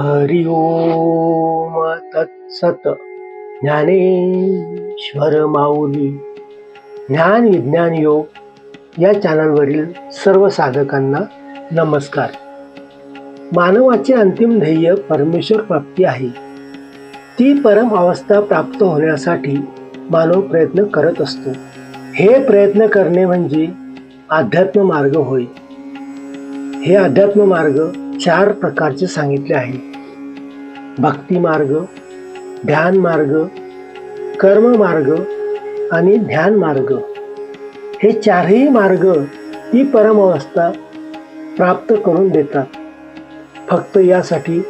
हरि ओम तत्सत ज्ञानेश्वर माऊली. ज्ञान विज्ञान योग या चॅनलवरील सर्व साधकांना नमस्कार. मानवाचे अंतिम ध्येय परमेश्वर प्राप्ती आहे. ती परम अवस्था प्राप्त होण्यासाठी मानव प्रयत्न करत असतो. हे प्रयत्न करणे म्हणजे अध्यात्म मार्ग होय. हे अध्यात्म मार्ग चार प्रकारचे सांगितले आहे. भक्ती मार्ग ध्यान मार्ग कर्म मार्ग आणि ध्यान मार्ग. हे चारही मार्ग ती परमावस्था प्राप्त करून देतात. फक्त यासाठी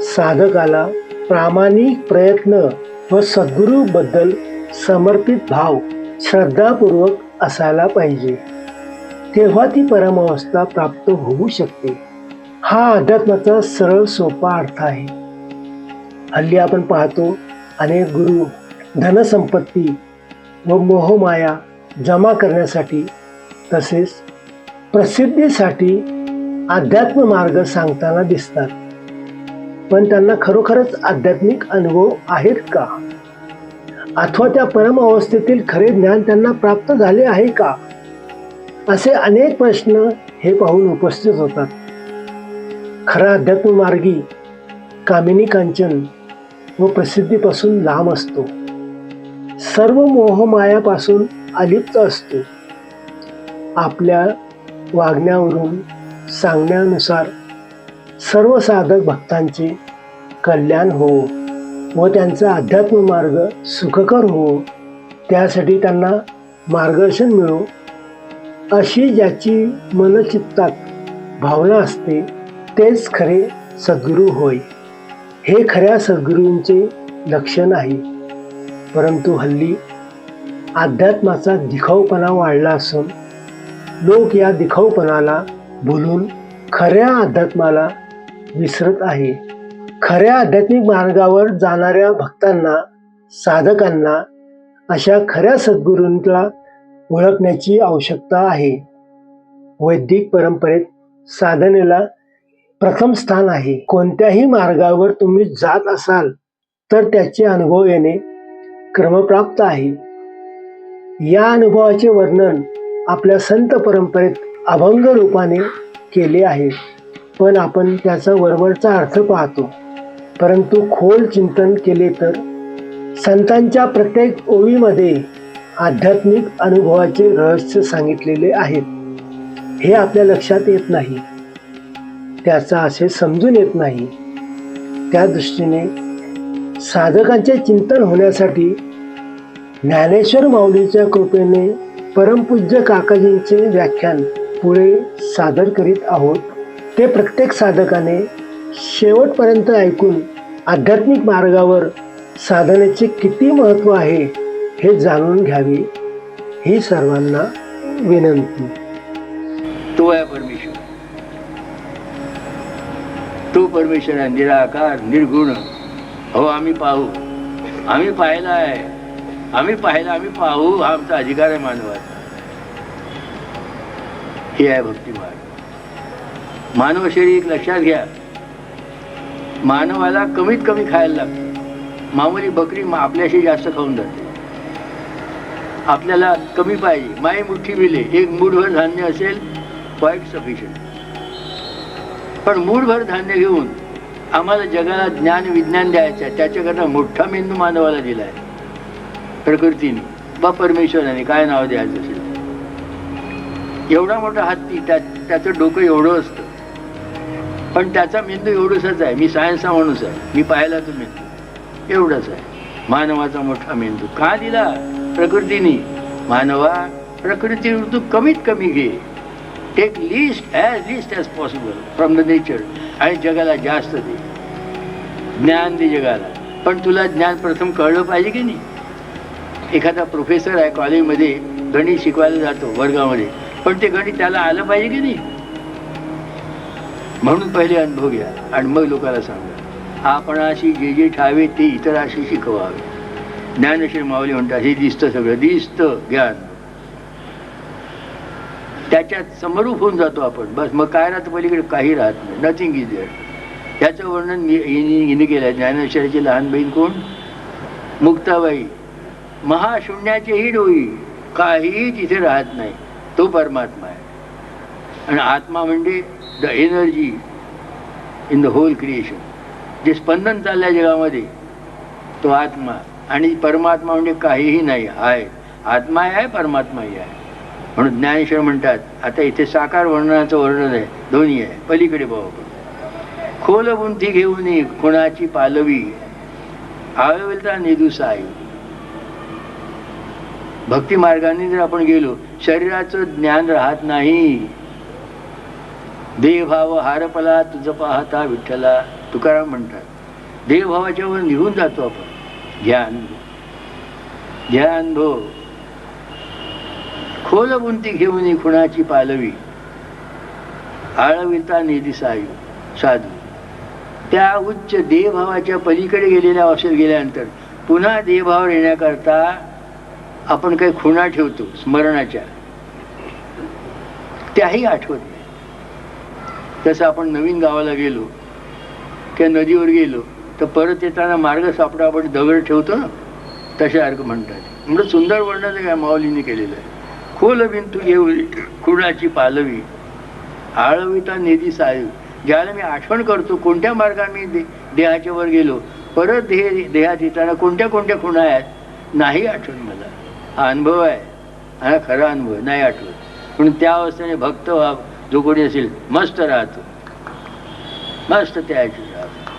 साधकाला प्रामाणिक प्रयत्न व सद्गुरूबद्दल समर्पित भाव श्रद्धापूर्वक असायला पाहिजे. तेव्हा ती परमावस्था प्राप्त होऊ शकते. हा अध्यात्माचा सरळ सोपा अर्थ आहे. हल्ली आपण पाहतो अनेक गुरु धनसंपत्ती व मोहमाया जमा करण्यासाठी तसेच प्रसिद्धीसाठी अध्यात्म मार्ग सांगताना दिसतात. पण त्यांना खरोखरच आध्यात्मिक अनुभव आहेत का? अथवा त्या परम अवस्थेतील खरे ज्ञान त्यांना प्राप्त झाले आहे का? असे अनेक प्रश्न हे पाहून उपस्थित होतात. खरा अध्यात्म मार्गी कामिनी कांचन व प्रसिद्धीपासून लांब असतो. सर्व मोहमायापासून अलिप्त असतो. आपल्या वागण्यावरून सांगण्यानुसार सर्व साधक भक्तांचे कल्याण हो व त्यांचा अध्यात्म मार्ग सुखकर हो त्यासाठी त्यांना मार्गदर्शन मिळो. अशी ज्याची मनचित्तात भावना असते तेच खरे सद्गुरू होय. हे खऱ्या सद्गुरूंचे लक्षण आहे. परंतु हल्ली अध्यात्माचा दिखाऊपणा वाढला असून लोक या दिखाऊपणाला भुलून खऱ्या अध्यात्माला विसरत आहे. खऱ्या आध्यात्मिक मार्गावर जाणाऱ्या भक्तांना साधकांना अशा खऱ्या सद्गुरूंना ओळखण्याची आवश्यकता आहे. वैदिक परंपरेत साधनेला प्रथम स्थान आहे. कोणत्याही मार्गावर तुम्ही जात असाल तर त्याचे अनुभव येणे क्रमप्राप्त आहे. या अनुभवाचे वर्णन आपल्या संत परंपरेत अभंग रूपाने केले आहे. पण आपण त्याचा वरवरचा अर्थ पाहतो. परंतु खोल चिंतन केले तर संतांच्या प्रत्येक ओळीमध्ये आध्यात्मिक अनुभवाचे रहस्य सांगितलेले आहेत. हे आपल्या लक्षात येत नाही. त्याचा असे समजून येत नाही. त्या दृष्टीने साधकांचे चिंतन होण्यासाठी ज्ञानेश्वर माऊलीच्या कृपेने परमपूज्य काकाजींचे व्याख्यान पुढे सादर करीत आहोत. ते प्रत्येक साधकाने शेवटपर्यंत ऐकून आध्यात्मिक मार्गावर साधनेचे किती महत्त्व आहे हे जाणून घ्यावे. ही सर्वांना विनंती. परमेश्वर आहे निराकार निर्गुण. हो आम्ही पाहू. आम्ही पाहिला आहे. आम्ही पाहिला आम्ही पाहू. हा आमचा अधिकार आहे मानवाचा हे आहे भक्तिमार्ग. मानव शरीर एक लक्षात घ्या. मानवाला कमीत कमी खायला लागतं. मामुली बकरी मा- आपल्याशी जास्त खाऊन जाते. आपल्याला कमी पाहिजे. माई मुठ्ठी मिले एक मूठभर धान्य असेल क्वाईट सफिशियंट पण मूळभर धान्य घेऊन आम्हाला जगाला ज्ञान विज्ञान द्यायचं आहे त्याच्याकरता मोठा मेंदू मानवाला दिला आहे प्रकृतीने. बा परमेश्वराने. काय नाव द्यायचं असेल? एवढा मोठा हत्ती त्या त्याचं डोकं एवढं असतं. पण त्याचा मेंदू एवढंसच आहे. मी सायन्सचा माणूस आहे. मी पाहिला तो मेंदू. एवढंच आहे. मानवाचा मोठा मेंदू. का दिला? प्रकृतीने. मानवा प्रकृती ऋतू कमीत कमी घे. Take least as least as possible from the nature आणि जगाला जास्त दे. ज्ञान दे जगाला. पण तुला ज्ञान प्रथम कळलं पाहिजे की नाही? एखादा प्रोफेसर आहे कॉलेजमध्ये गणित शिकवायला जातो वर्गामध्ये. पण ते गणित त्याला आलं पाहिजे की नाही? म्हणून पहिले अनुभव घ्या आणि मग लोकांना सांगा. आपणाशी जे जे ठावे ते इतराशी शिकवावे. ज्ञानश्री माऊली म्हणतात हे दिसतं सगळं. दिसतं ज्ञान. त्याच्यात समरूप होऊन जातो आपण. बस मग काय राहतं पलीकडे? काही राहत नाही. नथिंग इज देअर त्याचं वर्णन हिने हिने केलं ज्ञानेश्वराची लहान बहीण कोण? मुक्ताबाई. महाशून्याचेही डोई काहीही तिथे राहत नाही. तो परमात्मा आहे. आणि आत्मा म्हणजे the energy in the whole creation जे स्पंदन चाललंय जगामध्ये तो आत्मा. आणि परमात्मा म्हणजे काहीही नाही. आहे आत्माही आहे परमात्माही आहे. म्हणून ज्ञानेश्वर म्हणतात आता इथे साकार वर्णनाचं वर्णन आहे. दोन्ही आहे. पलीकडे पाहू खोल बुंथी घेऊन ये, पालवी पालवी? आळविलता आई भक्ती मार्गाने जर आपण गेलो शरीराचं ज्ञान राहत नाही. देहभाव हारपला तुझ पाहता विठ्ठला. तुकाराम म्हणतात देहभावाच्या वर निघून जातो आपण. ज्ञान ज्ञान भो. खोल बुंती घेऊन ये खुणाची पालवी. आळविता निदिसायू साधू. त्या उच्च देहभावाच्या पलीकडे गेलेल्या अवस्थेत गेल्यानंतर पुन्हा देहभावर येण्याकरता आपण काही खुणा ठेवतो स्मरणाच्या. त्याही आठवत नाही. तसं आपण नवीन गावाला गेलो किंवा नदीवर गेलो तर परत येताना मार्ग सापडा आपण दगड ठेवतो ना? तशासारखं म्हणतात. म्हणजे सुंदर वर्णन काय माऊलीने केलेलं आहे. खोल बिंतू घेऊ कुणाची पालवी. आळविता निधी साहेब ज्याला मी आठवण करतो कोणत्या मार्गाने मी दे देहाच्या वर गेलो परत देह देहात येताना कोणत्या कोणत्या खुणा आहेत नाही आठवण मला. हा अनुभव आहे. हा खरा अनुभव नाही आठवत. पण त्या अवस्थेने भक्त व्हा जो कोणी असेल मस्त राहतो. मस्त त्या काही राहतो.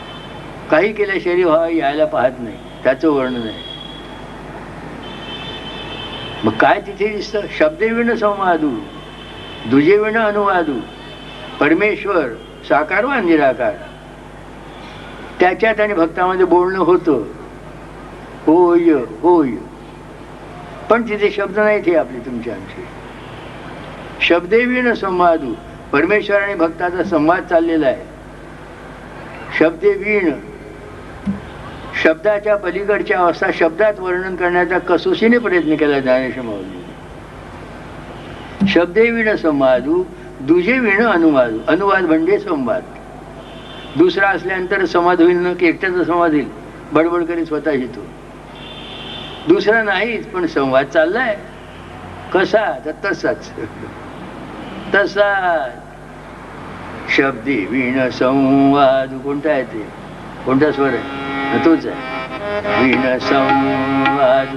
काही केल्याशिवाय व्हावं यायला पाहत नाही. त्याचं वर्णन आहे. मग काय तिथे दिसतं? शब्दविण संवादू दुजेविण अनुवादू. परमेश्वर साकार वा निराकार. त्याच्यात आणि भक्तामध्ये बोलणं होतं. होय होय. पण तिथे शब्द नाही हे आपले तुमचे आमचे शब्देविण संवादू. परमेश्वर आणि भक्ताचा संवाद चाललेला आहे. शब्देवीण शब्दाच्या पलीकडच्या अवस्था शब्दात वर्णन करण्याचा कसोशीने प्रयत्न केला ज्ञानेश माऊली शब्दे विण संवादू दुजे विण अनुवाद. अनुवाद म्हणजे संवाद. दुसरा असल्यानंतर संवाद होईल ना की एकट्याचा संवाद होईल. बडबड करीत स्वतः येतो. दुसरा नाहीच पण संवाद चाललाय. कसा? तर तसाच. तसा शब्दी विण संवाद. कोणता आहे ते? कोणता स्वर आहे? तोच आहे विण संवाद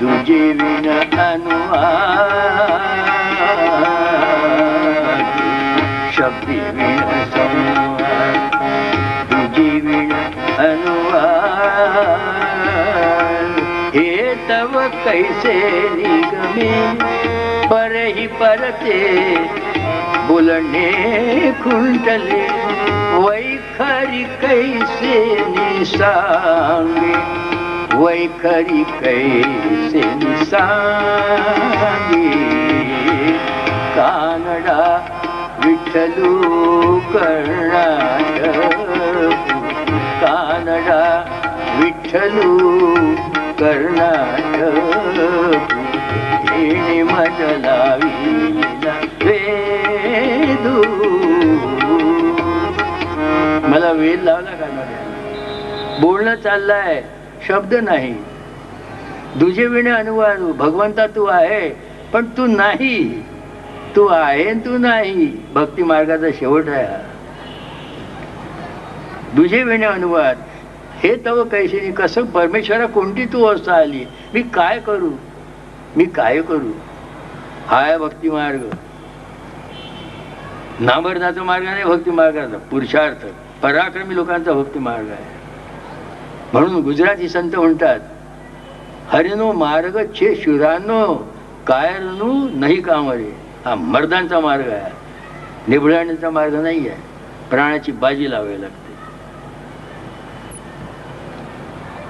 दुजे विण अनुवाद. शब्दी विण संवाद दुजे विण अनुवाद. हे तव कैसे निगमे परही परते बोलणे खुंटले वैखरी कैसे निसांगे वैखरी कैसे निसांगे। कानडा विठ्ठलू कर्ण बोलणं चाललंय शब्द नाही. दुजे विणे अनुवाद भगवंता तू आहे पण तू नाही. तू आहे तू नाही भक्ती मार्गाचा शेवट आहे दुजे विणे अनुवाद हे तव कैसे कसं परमेश्वरा कोणती तू अवस्था आली? मी काय करू? मी काय करू? हा भक्ती मार्ग. नामर्दाचा मार्ग नाही भक्ती मार्गाचा. पुरुषार्थ. पराक्रमी लोकांचा भक्ती मार्ग आहे. म्हणून गुजराती संत म्हणतात हरिनो मार्ग छे शुरानो कायरनु नाही कामरे. हा मर्दांचा मार्ग आहे. निभळाण्याचा मार्ग नाही आहे. प्राणाची बाजी लावावी लागते.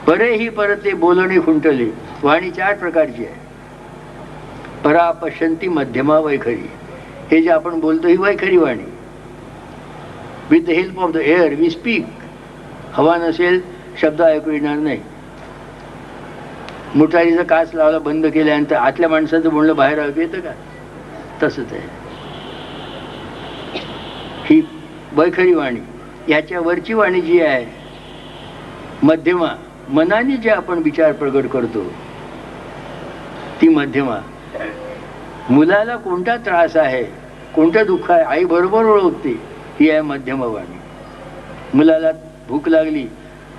परे ही परते बोलणे खुंटले. वाणी चार प्रकारची आहे. परा पशंती मध्यमा वैखरी. हे जे आपण बोलतो ही वैखरी वाणी. With the help of the air we speak हवा नसेल शब्द ऐकू येणार नाही. मुठारीचा काच लावला बंद केल्यानंतर आतल्या माणसाचं बोलणं बाहेर ऐकू येतं का? तसंच आहे ही बैखरी वाणी याच्या वरची वाणी जी आहे मध्यमा मनाने जे आपण विचार प्रगट करतो ती मध्यमा. मुलाला कोणता त्रास आहे कोणतं दुःख आहे आई बरोबर ओळखते ही आहे मध्यमा वाणी. मुलाला भूक लागली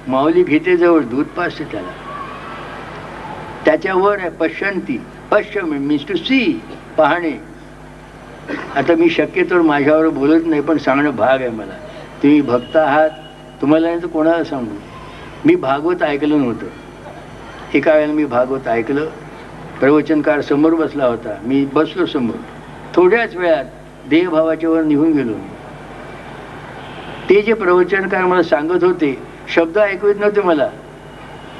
माऊली घेते जवळ दूध पाजते त्याला. त्याच्यावर आहे पश्यंती पश्य मीन्स टू सी पाहणे. आता मी शक्यतो माझ्यावर बोलत नाही पण सांगणं भाग आहे मला. तुम्ही भक्त आहात तुम्हाला नाही तर कोणाला सांगू? मी भागवत ऐकलं नव्हतं. एका वेळेला मी भागवत ऐकलं. प्रवचनकार समोर बसला होता. मी बसलो समोर. थोड्याच वेळात देहभावाच्या वर निघून गेलो मी. ते जे प्रवचनकार मला सांगत होते शब्द ऐकू येत नव्हते मला.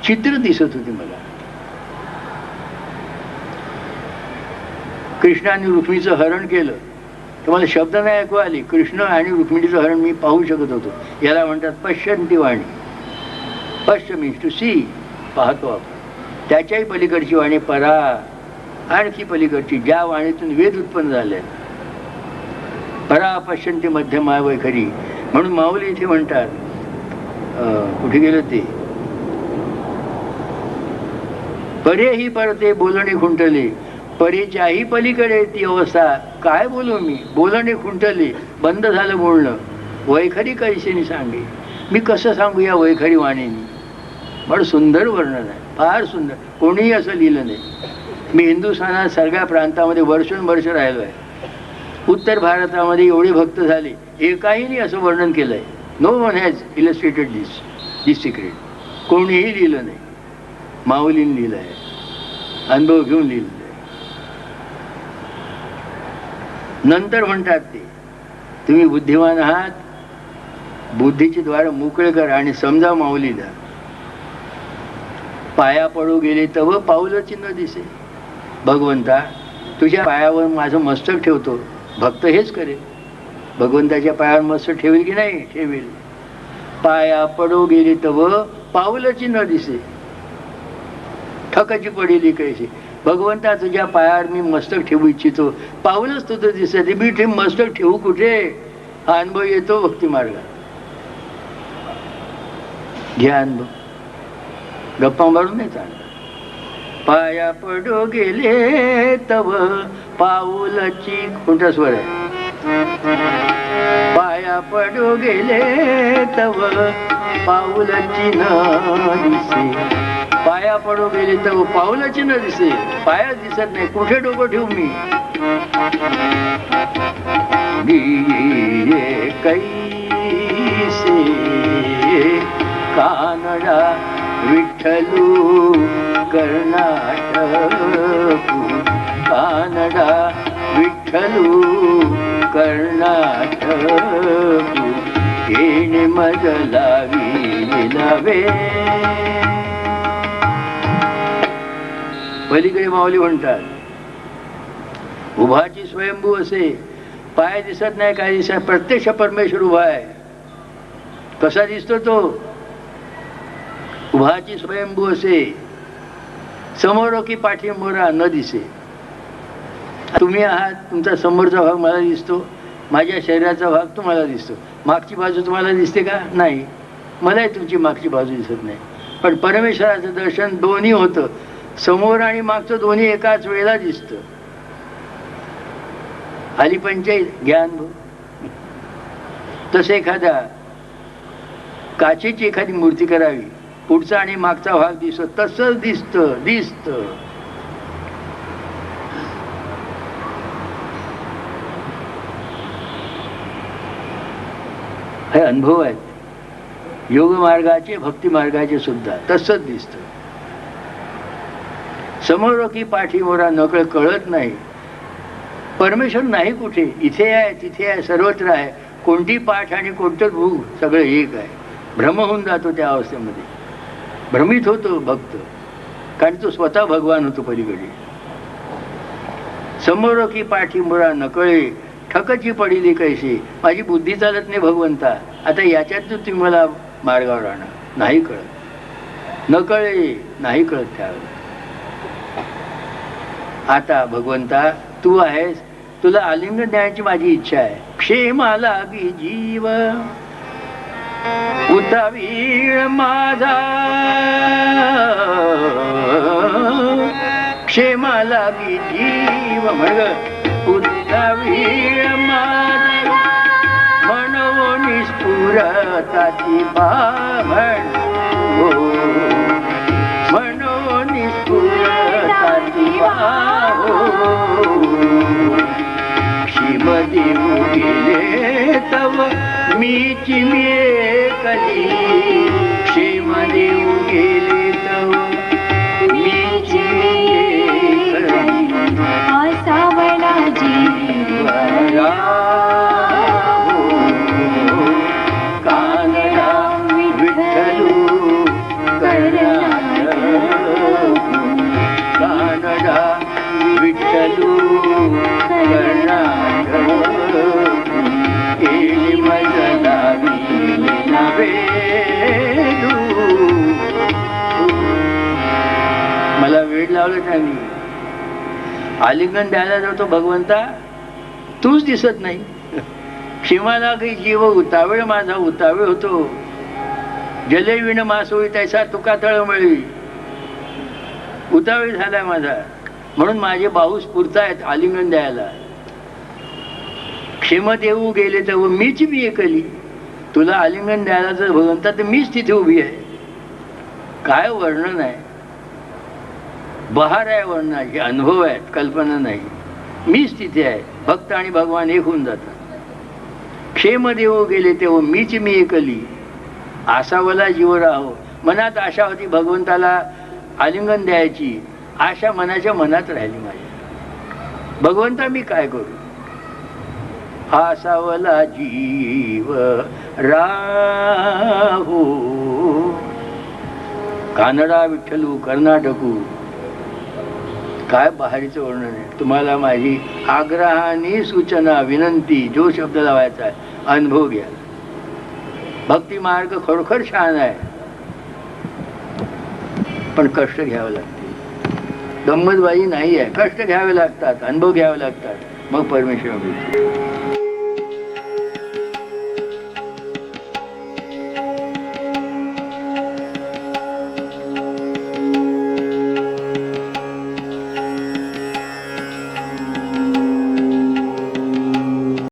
चित्र दिसत होते मला. कृष्णाने रुक्मिणीचं हरण केलं. तर मला शब्द नाही ऐकू आले. कृष्ण आणि रुक्मिणीचं हरण मी पाहू शकत होतो. याला म्हणतात पश्चंती वाणी. पश्च मीन्स टू सी पाहतो आपण. त्याच्याही पलीकडची वाणी परा. आणखी पलीकडची ज्या वाणीतून वेद उत्पन्न झाले. परा पश्चंती मध्यमा वैखरी म्हणून माऊली इथे म्हणतात कुठे गेले ते परे ही परते बोलणे खुंटले. परीच्याही पलीकडे ती अवस्था काय बोलू मी? बोलणे खुंटले. बंद झालं बोलणं. वैखरी कैसेनी सांगे. मी कसं सांगू या वैखरी वाणीने? पण सुंदर वर्णन आहे. फार सुंदर. कोणीही असं लिहिलं नाही. मी हिंदुस्थानात सगळ्या प्रांतामध्ये वर्षोनवर्ष राहिलो आहे. उत्तर भारतामध्ये एवढे भक्त झाले. एकाहीने असं वर्णन केलंय. No one has illustrated this this secret कोणीही लिहिलं नाही. माऊलीने लिहिलं आहे. अनुभव घेऊन लिहिलं आहे. नंतर म्हणतात ते तुम्ही बुद्धिमान आहात. बुद्धीचे द्वारे मोकळे करा आणि समजा माऊलीला. पाया पडू गेले तव पाऊल चिन्ह दिसे. भगवंता तुझ्या पायावर माझं मस्तक ठेवतो. भक्त हेच करेल. भगवंताच्या पायावर मस्त ठेवेल की नाही? ठेवेल. पाया पडो गेली तव पाऊलची न दिसे. ठकाची पडेली कैसे. भगवंता तुझ्या पायावर मी मस्तक ठेवू इच्छितो पाऊलच तुझं दिसत मी ठे मस्तक ठेवू कुठे? हा अनुभव येतो भक्ती मार्गात घ्या अनुभव. गप्पा मारून नाही चालणार. पाया पडो गेले तव पाऊलची कोणता स्वर आहे. पाया पडू गेले तव पाऊलची न दिसे पाया पडू गेले तव पाऊलाची न दिसे पाया दिसत नाही कुठे डोकं ठेवू मी? कैसे? कानडा विठ्ठलू कर्नाटक. कानडा विठ्ठलू कर्नाटक येणे मज लावी पलीकडे माऊली म्हणतात उभाची स्वयंभू असे पाय दिसत नाही काय दिसत प्रत्यक्ष परमेश्वर उभा आहे. कसा दिसतो तो? उभाची स्वयंभू असे समोर की पाठीमोरा न दिसे. तुम्ही आहात तुमचा समोरचा भाग मला दिसतो माझ्या शरीराचा भाग तुम्हाला दिसतो. मागची बाजू तुम्हाला दिसते का? नाही. मलाही तुमची मागची बाजू दिसत नाही. पण परमेश्वराचं दर्शन दोन्ही होतं. समोर आणि मागचं दोन्ही एकाच वेळेला दिसतं. आली पंचायत ज्ञान तसं एखाद्या काचेची एखादी मूर्ती करावी पुढचा आणि मागचा भाग दिसतो तसंच दिसतं दिसतं. हे अनुभव आहेत. योग मार्गाचे भक्ती मार्गाचे सुद्धा. तसंच दिसत. समोर की पाठीमोरा नकळ कळत नाही. परमेश्वर नाही कुठे. इथे आहे तिथे आहे सर्वत्र आहे. कोणती पाठ आणि कोणतं भूग सगळं एक आहे. भ्रम होऊन जातो त्या अवस्थेमध्ये. भ्रमित होतो भक्त. कारण तो स्वतः भगवान होतो पलीकडे. समोर की पाठीमोरा नकळे ठकची पडिली कैशी? माझी बुद्धी चालत नाही भगवंता. आता याच्यात तुम्ही मला मार्गावर आणा नाही कळत. न कळे नाही कळत त्यावेळेला आता भगवंता तू आहेस. तुला आलिंगन देण्याची माझी इच्छा आहे. क्षेमाला बी जीव. उतावीळ माझा. क्षेमाला लागी जीव. म्हण उतावीळ माझा म्हणून स्फुरताची बाभण हो म्हणून स्फुरताची बाहो। शिवदेव गेले तव मीची मी कली। लावलं त्यांनी आलिंगन द्यायला जातो भगवंता तूच दिसत नाही. क्षिमाला काही जीव उतावेळ माझा उतावेळ होतो. जले विण मास होई त्याचा तुका तळमळी उतावेळ झालाय माझा. म्हणून माझे बाहू आहेत आलिंगन द्यायला. क्षेम देऊ गेले तर मीच मी एकली तुला आलिंगन द्यायला जर भगवंता तर मीच तिथे उभी आहे. काय वर्णन आहे? बहार आहे वर्णनाचे अनुभव आहेत कल्पना नाही. मीच तिथे आहे. भक्त आणि भगवान एक होऊन जातात. क्षेम देव गेले तेव्हा मीच मी एकली. आसावला जीव राहो. मनात आशा होती भगवंताला आलिंगन द्यायची. आशा मनाच्या मनात राहिली माझ्या भगवंता मी काय करू? आसावला जीव राहो. कानडा विठ्ठलू कर्नाटकू काय बाहेरचं वर्णन आहे? तुम्हाला माझी आग्रहाने सूचना विनंती जो शब्द लावायचा आहे अनुभव घ्या. भक्ती मार्ग खरोखर छान आहे. पण कष्ट घ्यावे लागते गंमतबाजी नाही आहे. कष्ट घ्यावे लागतात अनुभव घ्यावे लागतात. मग परमेश्वर मिळतो